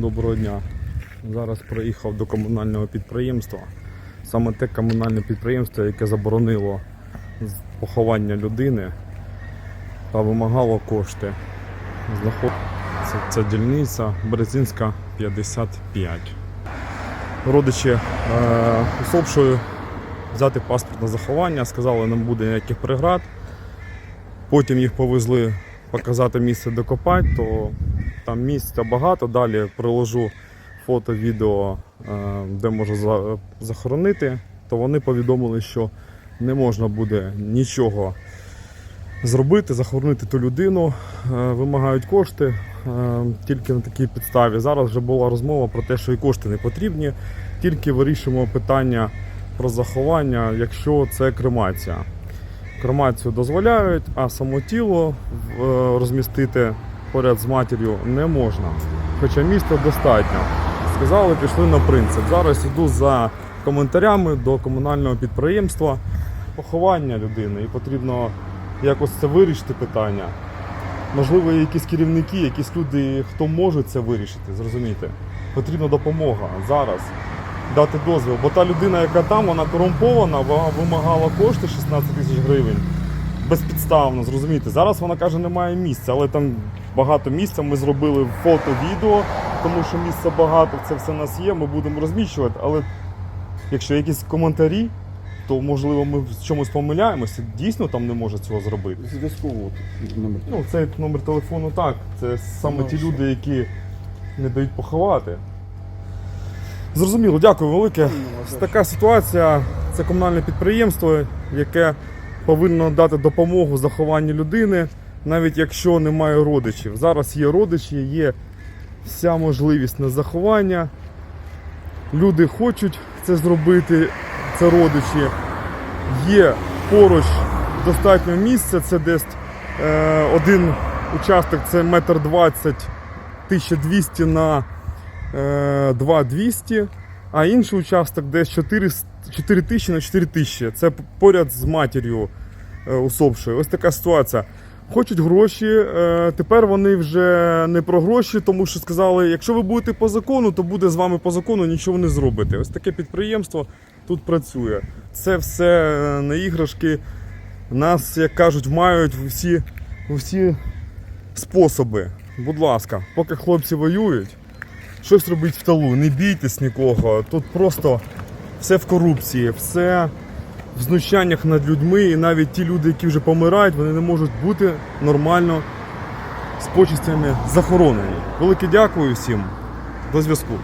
Доброго дня. Зараз приїхав до комунального підприємства. Саме те комунальне підприємство, яке заборонило поховання людини та вимагало кошти. Знаход... Це, це дільниця Березинська 55. Родичі е, усопшої взяти паспорт на заховання, сказали, не буде ніяких преград. Потім їх повезли показати місце де копати, то там місця багато. Далі приложу фото, відео, е, де можна захоронити. То вони повідомили, що не можна буде нічого зробити, захоронити ту людину, е, вимагають кошти е, тільки на такій підставі. Зараз вже була розмова про те, що і кошти не потрібні, тільки вирішимо питання про заховання, якщо це кремація. Кремацію дозволяють, а само тіло розмістити поряд з матір'ю не можна. Хоча місця достатньо. Сказали, пішли на принцип. Зараз йду за коментарями до комунального підприємства поховання людини і потрібно якось це вирішити питання. Можливо, якісь керівники, якісь люди, хто може це вирішити, зрозумієте. Потрібна допомога зараз дати дозвіл. Бо та людина, яка там, вона корумпована, вона вимагала кошти 16 тисяч гривень. Безпідставно, зрозумієте. Зараз вона каже, немає місця, але там багато місця. Ми зробили фото, відео, тому що місця багато, це все у нас є, ми будемо розміщувати. Але якщо якісь коментарі, то можливо ми в чомусь помиляємося. Дійсно там не може цього зробити. Зв'язково номер. Ну, цей номер телефону так. Це саме Ну, ті люди, які не дають поховати. Зрозуміло, дякую велике. Така ситуація. Це комунальне підприємство, яке повинно дати допомогу в захованні людини, навіть якщо немає родичів. Зараз є родичі, є вся можливість на заховання. Люди хочуть це зробити, це родичі. Є поруч достатньо місця, це десь е, один участок це метр двадцять 1200 на е, 2200, а інший участок десь 4, 4000 на 4000. Це поряд з матір'ю е, усопшою. Ось така ситуація. Хочуть гроші, е, тепер вони вже не про гроші, тому що сказали, якщо ви будете по закону, то буде з вами по закону, нічого не зробите. Ось таке підприємство тут працює. Це все е, на іграшки. Нас, як кажуть, мають в усі, в усі способи. Будь ласка, поки хлопці воюють, щось робіть в талу, не бійтесь нікого. Тут просто все в корупції, все в знущаннях над людьми, і навіть ті люди, які вже помирають, вони не можуть бути нормально з почистями захоронені. Велике дякую всім. До зв'язку.